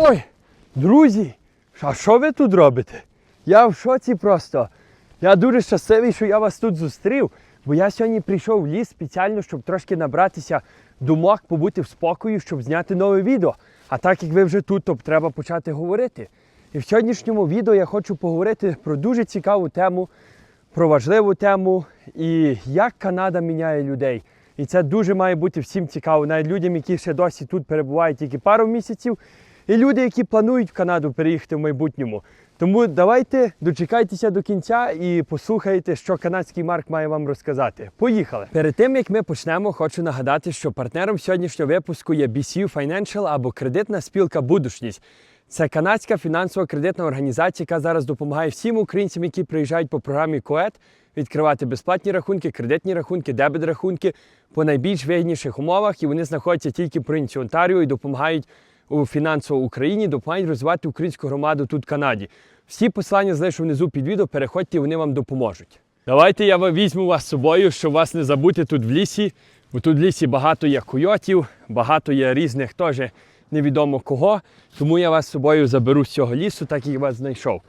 Ой, друзі, а що ви тут робите? Я в шоці просто. Я дуже щасливий, що я вас тут зустрів, бо я сьогодні прийшов в ліс спеціально, щоб трошки набратися думок, побути в спокою, щоб зняти нове відео. А так як ви вже тут, то треба почати говорити. І в сьогоднішньому відео я хочу поговорити про дуже цікаву тему, про важливу тему і як Канада міняє людей. І це дуже має бути всім цікаво, навіть людям, які ще досі тут перебувають тільки пару місяців, і люди, які планують в Канаду переїхати в майбутньому. Тому давайте дочекайтеся до кінця і послухайте, що канадський Марк має вам розказати. Поїхали! Перед тим як ми почнемо, хочу нагадати, що партнером сьогоднішнього випуску є BCU Financial або кредитна спілка Будушність. Це канадська фінансово-кредитна організація, яка зараз допомагає всім українцям, які приїжджають по програмі КОЕТ, відкривати безплатні рахунки, кредитні рахунки, дебет рахунки по найбільш вигідніших умовах. І вони знаходяться тільки в провінції Онтаріо і допомагають фінансово Україні, допомагають розвивати українську громаду тут в Канаді. Всі посилання залишу внизу під відео, переходьте, вони вам допоможуть. Давайте я візьму вас з собою, щоб вас не забути тут в лісі. Бо тут в лісі багато є койотів, багато є різних теж невідомо кого. Тому я вас з собою заберу з цього лісу, так як вас знайшов.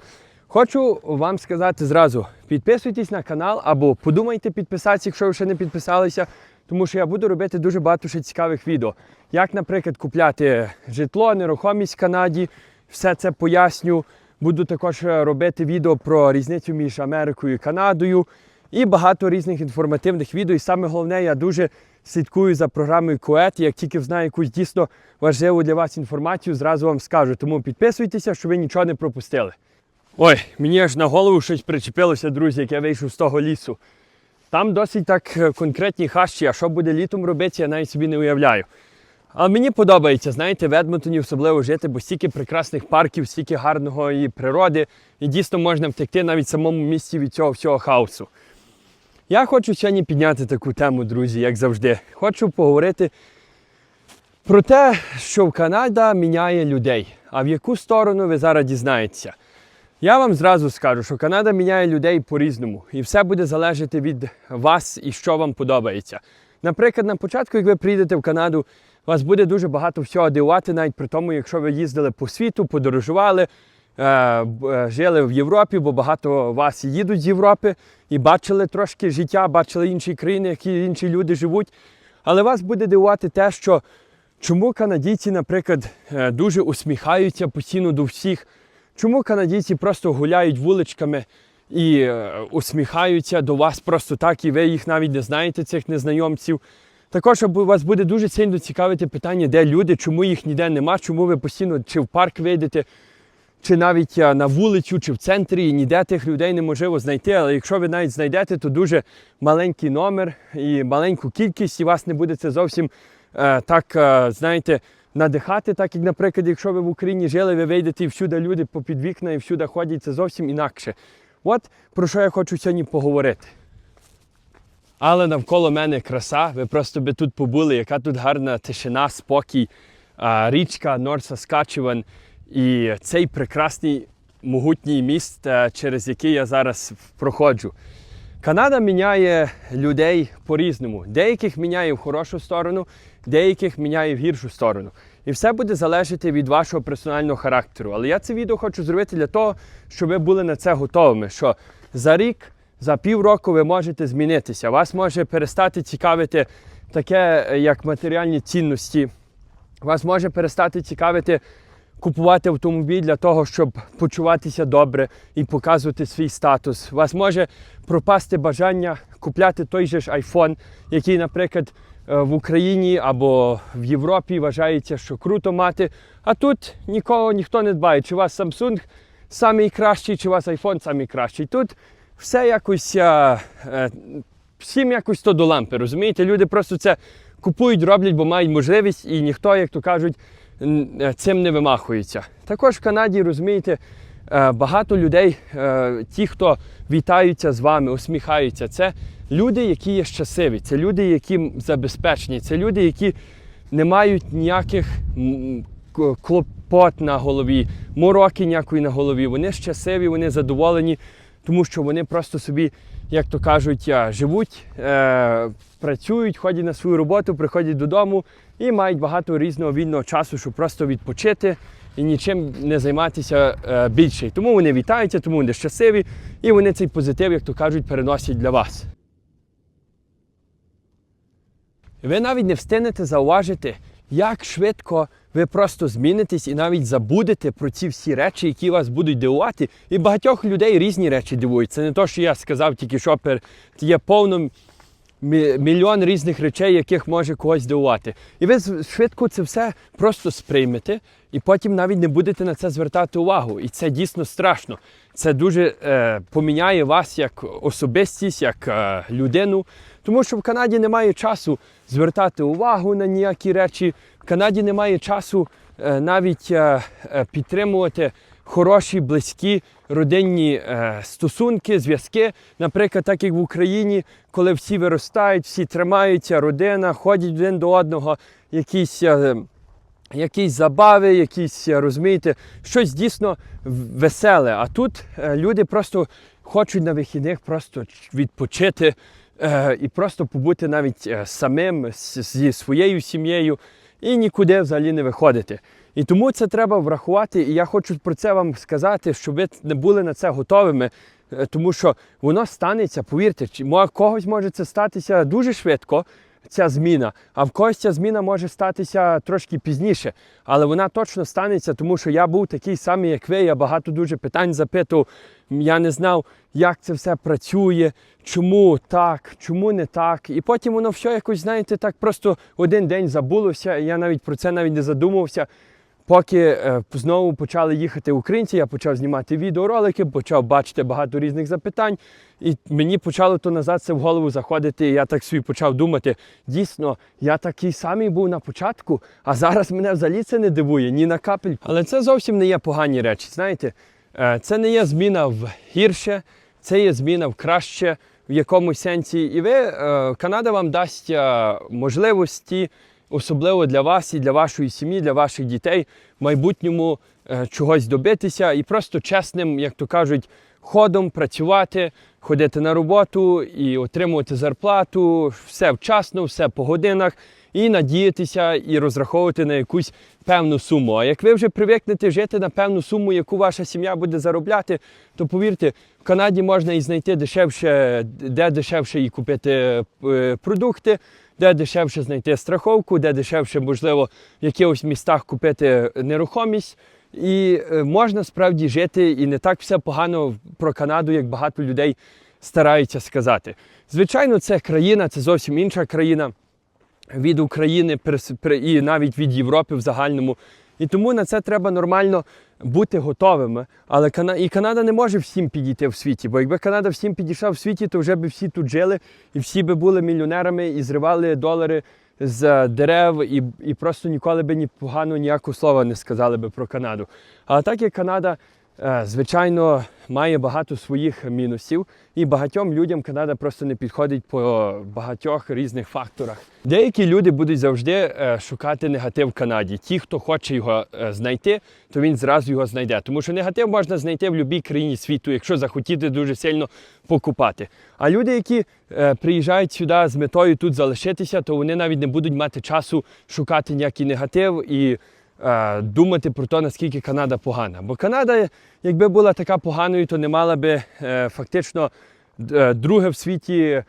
Хочу вам сказати зразу: підписуйтесь на канал або подумайте підписатися, якщо ви ще не підписалися, тому що я буду робити дуже багато ще цікавих відео. Як, наприклад, купляти житло, нерухомість в Канаді, все це поясню. Буду також е, робити відео про різницю між Америкою і Канадою і багато різних інформативних відео. І саме головне, я дуже слідкую за програмою КОЕТ. Як тільки знаю якусь дійсно важливу для вас інформацію, зразу вам скажу. Тому підписуйтеся, щоб ви нічого не пропустили. Ой, мені аж на голову щось причепилося, друзі, як я вийшов з того лісу. Там досить так е, конкретні хащі, а що буде літом робити, я навіть собі не уявляю. Але мені подобається, знаєте, в Едмонтоні особливо жити, бо стільки прекрасних парків, стільки гарного і природи, і дійсно можна втекти навіть в самому місці від цього всього хаосу. Я хочу сьогодні підняти таку тему, друзі, як завжди. Хочу поговорити про те, що Канада міняє людей. А в яку сторону ви зараз дізнаєтеся? Я вам зразу скажу, що Канада міняє людей по-різному, і все буде залежати від вас і що вам подобається. Наприклад, на початку, як ви приїдете в Канаду, вас буде дуже багато всього дивувати, навіть при тому, якщо ви їздили по світу, подорожували, е, е, жили в Європі, бо багато вас їдуть з Європи і бачили трошки життя, бачили інші країни, які інші люди живуть. Але вас буде дивувати те, що чому канадійці, наприклад, е, дуже усміхаються постійно до всіх. Чому канадійці просто гуляють вуличками і е, усміхаються до вас просто так, і ви їх навіть не знаєте, цих незнайомців? Також вас буде дуже сильно цікавити питання, де люди, чому їх ніде нема, чому ви постійно чи в парк вийдете, чи навіть е, на вулицю, чи в центрі, і ніде тих людей неможливо знайти. Але якщо ви навіть знайдете, то дуже маленький номер і маленьку кількість, і вас не буде це зовсім е, так, е, знаєте, надихати, так як, наприклад, якщо ви в Україні жили, ви вийдете і всюди люди попід вікна і всюди ходять, це зовсім інакше. От про що я хочу сьогодні поговорити. Але навколо мене краса, ви просто би тут побули, яка тут гарна тишина, спокій, річка Норд Саскачеван і цей прекрасний могутній міст, е, через який я зараз проходжу. Канада міняє людей по-різному. Деяких міняє в хорошу сторону, деяких міняє в гіршу сторону. І все буде залежати від вашого персонального характеру. Але я це відео хочу зробити для того, щоб ви були на це готовими. Що за рік, за півроку ви можете змінитися. Вас може перестати цікавити таке, е, як матеріальні цінності. Вас може перестати цікавити купувати автомобіль для того, щоб почуватися добре і показувати свій статус. Вас може пропасти бажання купляти той же ж iPhone, який, наприклад, в Україні або в Європі вважається, що круто мати. А тут нікого ніхто не дбає, чи у вас Samsung самий кращий, чи у вас iPhone самий кращий. Тут все якось. е, е, всім якось то до лампи, розумієте? Люди просто це купують, роблять, бо мають можливість, і ніхто, як то кажуть, е, цим не вимахується. Також в Канаді, розумієте, е, багато людей, е, ті, хто вітаються з вами, усміхаються, це люди, які є щасливі, це люди, які забезпечені, це люди, які не мають ніяких клопот на голові, мороки ніякої на голові. Вони щасливі, вони задоволені, тому що вони просто собі, як то кажуть, живуть, е, працюють, ходять на свою роботу, приходять додому і мають багато різного вільного часу, щоб просто відпочити і нічим не займатися е, більше. Тому вони вітаються, тому вони щасливі, і вони цей позитив, як то кажуть, переносять для вас. Ви навіть не встигнете зауважити, як швидко ви просто змінитесь і навіть забудете про ці всі речі, які вас будуть дивувати. І багатьох людей різні речі дивують. Це не те, що я сказав, тільки що є повно мільйон різних речей, яких може когось дивувати. І ви швидко це все просто сприймете, і потім навіть не будете на це звертати увагу. І це дійсно страшно. Це дуже е, поміняє вас як особистість, як е, людину. Тому що в Канаді немає часу звертати увагу на ніякі речі. В Канаді немає часу е, навіть е, е, підтримувати хороші, близькі родинні е, стосунки, зв'язки. Наприклад, так як в Україні, коли всі виростають, всі тримаються, родина, ходять один до одного, якісь. е, якісь забави, якісь, е, розумієте, щось дійсно веселе. А тут е, люди просто хочуть на вихідних просто відпочити е, і просто побути навіть самим зі своєю сім'єю і нікуди взагалі не виходити. І тому це треба врахувати. І я хочу про це вам сказати, щоб ви не були на це готовими. Тому що воно станеться, повірте, чи когось може це статися дуже швидко, ця зміна, а в когось ця зміна може статися трошки пізніше. Але вона точно станеться, тому що я був такий самий, як ви. Я багато дуже питань запитував. Я не знав, як це все працює, чому так, чому не так. І потім воно все якось, знаєте, так просто один день забулося. і Я навіть про це навіть не задумувався. Поки е, знову почали їхати українці, я почав знімати відеоролики, почав бачити багато різних запитань, і мені почало то назад це в голову заходити. І я так собі почав думати: дійсно, я такий самий був на початку, а зараз мене взагалі це не дивує ні на капель. Але це зовсім не є погані речі. Знаєте, Е, це не є зміна в гірше, це є зміна в краще в якомусь сенсі. І ви, е, Канада вам дасть можливості, особливо для вас і для вашої сім'ї, для ваших дітей, в майбутньому е, чогось добитися і просто чесним, як то кажуть, ходом працювати, ходити на роботу і отримувати зарплату, все вчасно, все по годинах. І надіятися і розраховувати на якусь певну суму. А як ви вже привикнете жити на певну суму, яку ваша сім'я буде заробляти, то повірте, в Канаді можна і знайти дешевше, де дешевше і купити е, продукти, де дешевше знайти страховку, де дешевше, можливо, в якихось містах купити нерухомість. І е, можна справді жити, і не так все погано про Канаду, як багато людей стараються сказати. Звичайно, це країна, це зовсім інша країна від України і навіть від Європи в загальному. І тому на це треба нормально бути готовими. Але Кана... і Канада не може всім підійти в світі, бо якби Канада всім підійшла в світі, то вже б всі тут жили і всі би були мільйонерами і зривали долари з е, дерев, і, і просто ніколи би ні погано ніякого слова не сказали би про Канаду. Але так як Канада, звичайно, має багато своїх мінусів, і багатьом людям Канада просто не підходить по багатьох різних факторах. Деякі люди будуть завжди е, шукати негатив в Канаді. Ті, хто хоче його е, знайти, то він зразу його знайде. Тому що негатив можна знайти в будь-якій країні світу, якщо захотіти дуже сильно покупати. А люди, які е, приїжджають сюди з метою тут залишитися, то вони навіть не будуть мати часу шукати ніякий негатив і е, думати про те, наскільки Канада погана. Бо Канада, якби була така поганою, то не мала би е, фактично е, друге в світі е,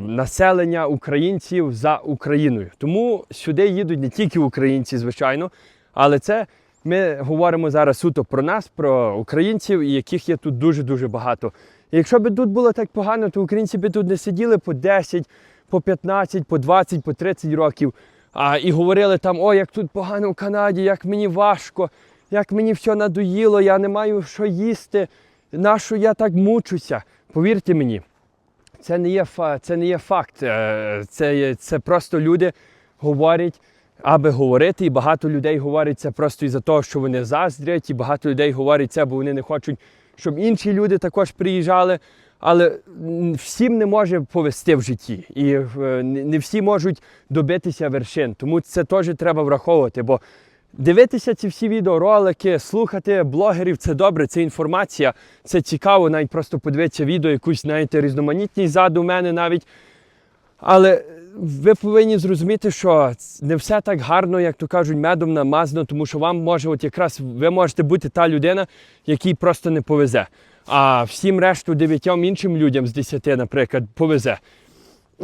населення українців за Україною. Тому сюди їдуть не тільки українці, звичайно, але це ми говоримо зараз суто про нас, про українців, яких є тут дуже-дуже багато. І якщо б тут було так погано, то українці б тут не сиділи по 10, по 15, по 20, по 30 років. А, і говорили там, о, як тут погано в Канаді, як мені важко, як мені все надоїло, я не маю що їсти, нащо я так мучуся. Повірте мені, це не є, це не є факт. Е, Це, це просто люди говорять, аби говорити, і багато людей говорять це просто із-за того, що вони заздрять, і багато людей говорять це, бо вони не хочуть, щоб інші люди також приїжджали. Але всім не може повести в житті, і е, не всі можуть добитися вершин. Тому це теж треба враховувати. Бо дивитися ці всі відеоролики, слухати блогерів це добре, це інформація, це цікаво, навіть просто подивитися відео, якусь знаєте, різноманітність ззаду мене навіть. Але ви повинні зрозуміти, що не все так гарно, як то кажуть, медом намазано, тому що вам може, от якраз ви можете бути та людина, якій просто не повезе. А всім решту дев'ятьом іншим людям з десяти, наприклад, повезе.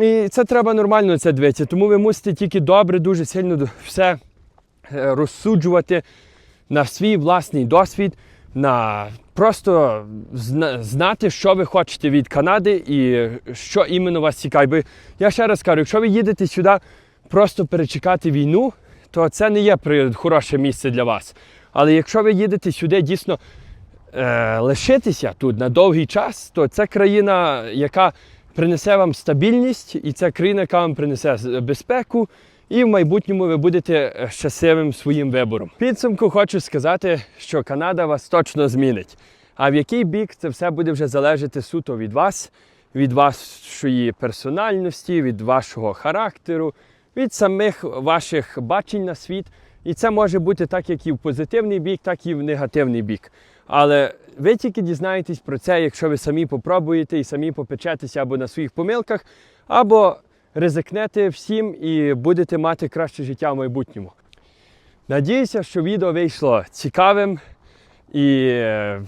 І це треба нормально це дивитися. Тому ви мусите тільки добре, дуже сильно все е, розсуджувати на свій власний досвід, на просто знати, що ви хочете від Канади і що іменно вас цікавить. Бо я ще раз кажу, якщо ви їдете сюди просто перечекати війну, то це не є хороше місце для вас. Але якщо ви їдете сюди дійсно е, лишитися тут на довгий час, то це країна, яка принесе вам стабільність, і це країна, яка вам принесе безпеку, і в майбутньому ви будете е, щасливим своїм вибором. Підсумку хочу сказати, що Канада вас точно змінить. А в який бік це все буде вже залежати суто від вас, від вашої персональності, від вашого характеру, від самих ваших бачень на світ. І це може бути так, як і в позитивний бік, так і в негативний бік. Але ви тільки дізнаєтесь про це, якщо ви самі попробуєте і самі попечетеся або на своїх помилках, або ризикнете всім і будете мати краще життя в майбутньому. Надіюся, що відео вийшло цікавим. І е,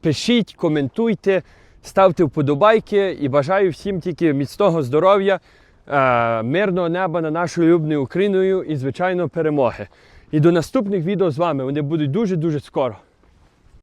пишіть, коментуйте, ставте вподобайки і бажаю всім тільки міцного здоров'я, е, мирного неба над нашою улюбленою Україною і, звичайно, перемоги. І до наступних відео з вами. Вони будуть дуже-дуже скоро.